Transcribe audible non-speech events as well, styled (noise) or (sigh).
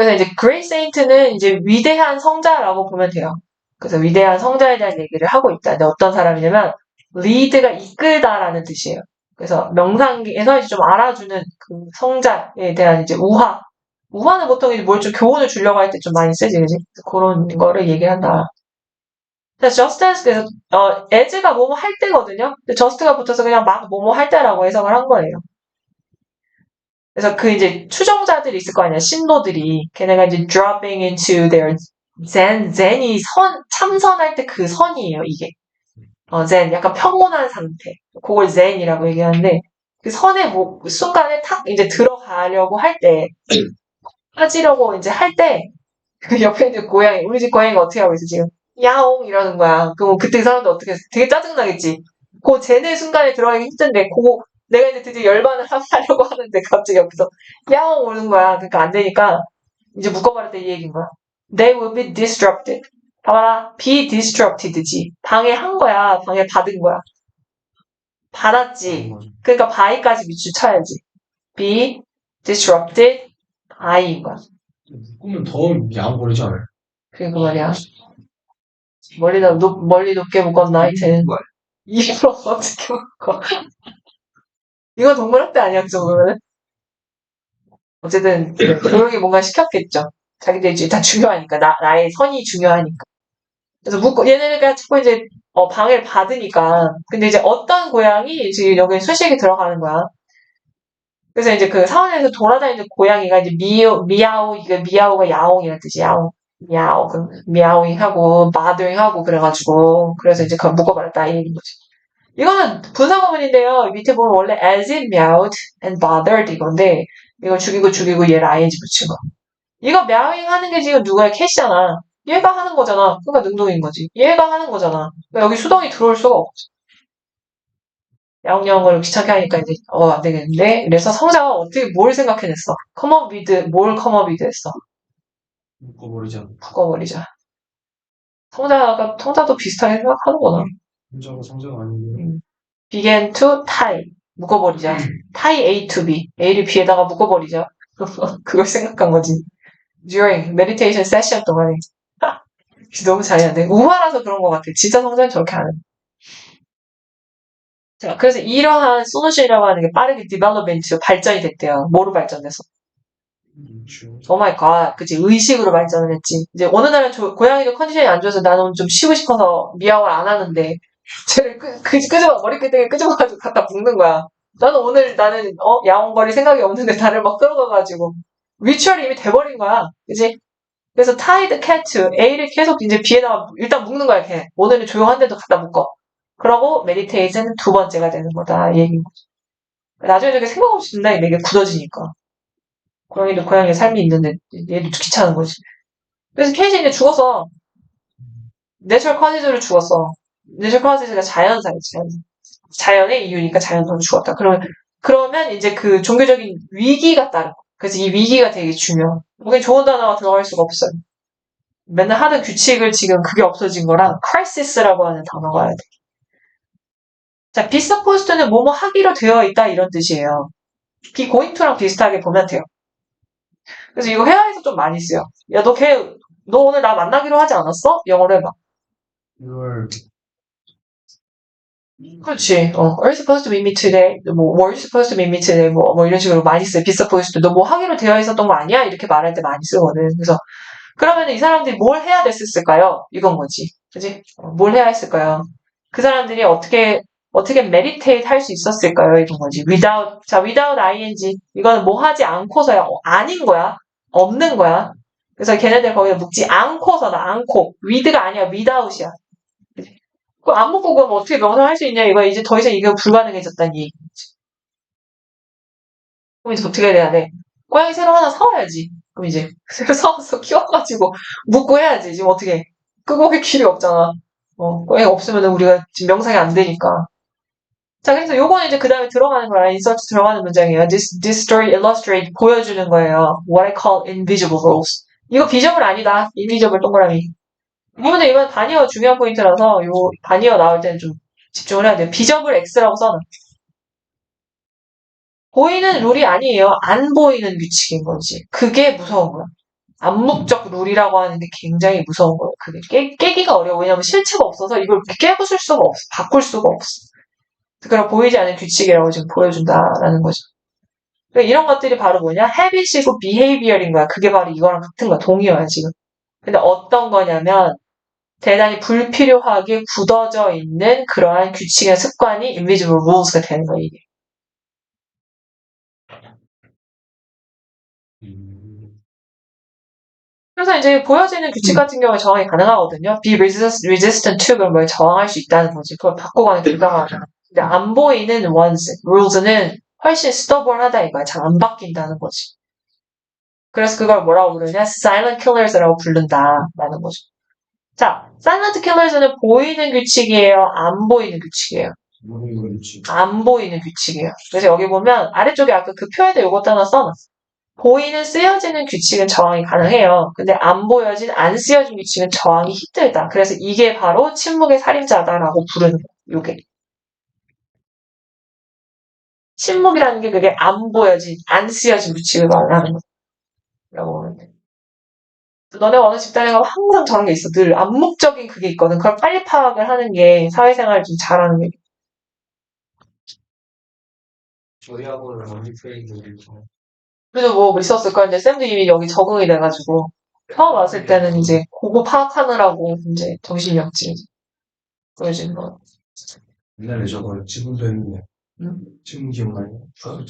그래서 이제 great saint는 이제 위대한 성자라고 보면 돼요. 그래서 위대한 성자에 대한 얘기를 하고 있다. 근데 어떤 사람이냐면 lead가 이끌다라는 뜻이에요. 그래서 명상에서 이제 좀 알아주는 그 성자에 대한 이제 우화. 우화는 보통 이제 뭘 좀 교훈을 주려고 할 때 좀 많이 쓰지, 그지? 그런 거를 얘기한다. 그래서 just 그래서 어 as가 뭐뭐 할 때거든요. 근데 just가 붙어서 그냥 막 뭐뭐 할 때라고 해석을 한 거예요. 그래서 그 이제 추종자들이 있을 거 아니야, 신도들이. 걔네가 이제 dropping into their zen, zen이 선, 참선할 때 그 선이에요, 이게. 어, zen, 약간 평온한 상태. 그걸 zen이라고 얘기하는데, 그 선의 뭐, 순간에 탁 이제 들어가려고 할 때, (clears throat) 빠지려고 이제 할 때, 그 옆에 있는 고양이, 우리 집 고양이가 어떻게 하고 있어, 지금? 야옹! 이러는 거야. 그럼 그때 그 사람도 어떻게, 했어? 되게 짜증 나겠지? 그 젠의 순간에 들어가기 힘든데, 그거, 내가 이제 드디어 열반을 하- (laughs) 하려고 하는데, 갑자기 옆에서 야옹! 오는 거야. 그러니까 안 되니까, 이제 묶어버렸다 이 얘기인 거야. They will be disrupted. 봐봐라. be disrupted지. 방해한 거야. 방해 받은 거야. 받았지. 그러니까 by까지 밑줄 쳐야지. be disrupted by인 거야. 묶으면 더 양버리지 않아요? 그게 그 말이야. 멀리다, 높, 멀리 높게 묶었나, 이제는. (laughs) 뭐야? 입으로 어떻게 묶어. 이거 동물학대 아니야, 그 정도면은? 어쨌든, 교육이 뭔가 시켰겠죠. 자기들 이제 다 중요하니까, 나, 나의 선이 중요하니까. 그래서 묶고, 얘네가 자꾸 이제, 어, 방해를 받으니까. 근데 이제 어떤 고양이 지금 여기 수식이 들어가는 거야. 그래서 이제 그 사원에서 돌아다니는 고양이가 이제 미오, 미야오, 이거 미야오가 야옹이라는 뜻이 야옹. 미야오, 그 미야오잉 하고, 마더잉하고 그래가지고, 그래서 이제 그걸 묶어버렸다, 이 얘기인 거지. 이거는 분사구문인데요. 밑에 보면 원래 as it meowed and bothered 이건데, 이거 죽이고 죽이고 얘를 ing 붙인 거. 이거 meowing 하는 게 지금 누구야? 캣이잖아. 얘가 하는 거잖아. 그러니까 능동인 거지. 얘가 하는 거잖아. 그러니까 여기 수동이 들어올 수가 없어. 야옹야옹을 귀찮게 하니까 이제, 어, 안 되겠는데? 그래서 성자가 어떻게 뭘 생각해냈어? 컴업 위드, 뭘 컴업 위드 했어? 묶어버리지 않아요. 바꿔버리자. 성자가, 성자도 비슷하게 생각하는구나. 혼자가 성자가 아니고 began to tie. 묶어버리자. tie A to B. A를 B에다가 묶어버리자. (laughs) 그걸 생각한 거지. during meditation session 동안에. (laughs) 너무 잘해야돼. 우화라서 그런 것 같아. 진짜 성자는 저렇게 안 해. 자, 그래서 이러한 소노션이라고 하는 게 빠르게 디벨롭멘트 발전이 됐대요. 뭐로 발전돼서? 주오 마이 갓. 그치. 의식으로 발전을 했지. 이제 어느 날은 조- 고양이가 컨디션이 안 좋아서 나는 좀 쉬고 싶어서 미야오를 안 하는데 쟤를 끄, 끄, 끄집어, 머리끄댕이 끄집어가지고 갖다 붓는 거야. 나는 오늘 나는 어 야옹거릴 생각이 없는데 나를 막 끌어가가지고 위추얼이 이미 돼버린 거야. 그지? 그래서 타이드 캣트 A를 계속 이제 B에다가 일단 묶는 거야 걔. 오늘은 조용한데도 갖다 묶어. 그러고 메디테이션은 두 번째가 되는 거다. 이 얘기인 거지. 나중에 저게 생각 없이 된다. 이게 굳어지니까. 고양이도 고양이의 삶이 있는데 얘도 귀찮은 거지. 그래서 캣이 이제 죽었어. 내추럴 커지즈로 죽었어. 내추럴 커지즈가 자연사예요, 자연. 자연의 이유니까 자연으로 죽었다. 그러면, 그러면 이제 그 종교적인 위기가 따른 거. 그래서 이 위기가 되게 중요해. 거기 좋은 단어가 들어갈 수가 없어요. 맨날 하던 규칙을 지금 그게 없어진 거랑 crisis라고 하는 단어가 와야 돼. 자, supposed to는 뭐뭐 하기로 되어 있다 이런 뜻이에요. to랑 비슷하게 보면 돼요. 그래서 이거 회화에서 좀 많이 쓰여. 야, 너 걔, 너 오늘 나 만나기로 하지 않았어? 영어로 해봐. 그렇지. 어, are supposed to meet me today? 뭐, were supposed to meet me today? 뭐, 뭐 이런 식으로 많이 써요. be supposed to. 너뭐 하기로 되어 있었던 거 아니야? 이렇게 말할 때 많이 쓰거든. 그래서, 그러면 이 사람들이 뭘 해야 됐었을까요? 이건 거지. 그지? 어, 뭘 해야 했을까요? 그 사람들이 어떻게, 어떻게 meditate 할수 있었을까요? 이런 거지. without, 자, without ing. 이거는 뭐 하지 않고서야, 어, 아닌 거야. 없는 거야. 그래서 걔네들 거기에 묵지 않고서다, 않고. with가 아니야, without이야. 그 안 먹고 그럼 어떻게 명상할 수 있냐 이거 이제 더 이상 이게 불가능해졌다는 얘기지. 그럼 이제 어떻게 해야 돼? 고양이 새로 하나 사와야지. 그럼 이제 새로 (laughs) 사와서 키워가지고 묵고 해야지. 지금 어떻게 해? 끄고 할 길이 없잖아. 어, 고양이 없으면 우리가 지금 명상이 안 되니까. 자, 그래서 요거는 이제 그 다음에 들어가는 거야. 인서트 들어가는 문장이에요. This, this story illustrate 보여주는 거예요. What I call invisible rules. 이거 비저블 아니다. invisible 동그라미. 이번에 이번 반이어 중요한 포인트라서 요 반이어 나올 때는 좀 집중을 해야 돼요. 비저블 X라고 써놔. 보이는 룰이 아니에요. 안 보이는 규칙인 거지. 그게 무서운 거야. 암묵적 룰이라고 하는 게 굉장히 무서운 거예요. 그게 깨, 깨기가 어려워. 왜냐면 실체가 없어서 이걸 깨부술 수가 없어. 바꿀 수가 없어. 그런 보이지 않는 규칙이라고 지금 보여준다라는 거죠. 그러니까 이런 것들이 바로 뭐냐? habit이고 behavior인 거야. 그게 바로 이거랑 같은 거야. 동의어야, 지금. 근데 어떤 거냐면, 대단히 불필요하게 굳어져 있는 그러한 규칙의 습관이 invisible rules가 되는 거예요, 이게. 음, 그래서 이제 보여지는 규칙 같은 경우에 저항이 가능하거든요. be resist, resistant to 그럼 뭘 저항할 수 있다는 거지. 그걸 바꾸거나 불가하잖아. 근데 안 보이는 ones, rules는 훨씬 stubborn하다 이거야. 잘 안 바뀐다는 거지. 그래서 그걸 뭐라고 부르냐? silent killers라고 부른다라는 거죠. 자, silent killers는 보이는 규칙이에요? 안 보이는 규칙이에요? 모르는. 안 보이는 규칙이에요. 그래서 여기 보면 아래쪽에 아까 그 표에도 이것도 하나 써놨어. 보이는 쓰여지는 규칙은 저항이 가능해요. 근데 안 보여진 안 쓰여진 규칙은 저항이 힘들다. 그래서 이게 바로 침묵의 살인자다라고 부르는 거예요. 요게. 침묵이라는 게 그게 안 보여진 안 쓰여진 규칙을 말하는 거라고 보면 돼. 너네 어느 집단에 가면 항상 저런 게 있어. 늘 암묵적인 그게 있거든. 그걸 빨리 파악을 하는 게 사회생활을 좀 잘하는 게 저희 학원은 언니 페이지를 그래도 뭐 있었을 거야. 근데 쌤도 이미 여기 적응이 돼가지고 처음 왔을 때는 이제 그거 파악하느라고 이제 정신이 없지. 보여지는 거. 옛날에 저거 지문도 했는데 응? 지문 기억나요?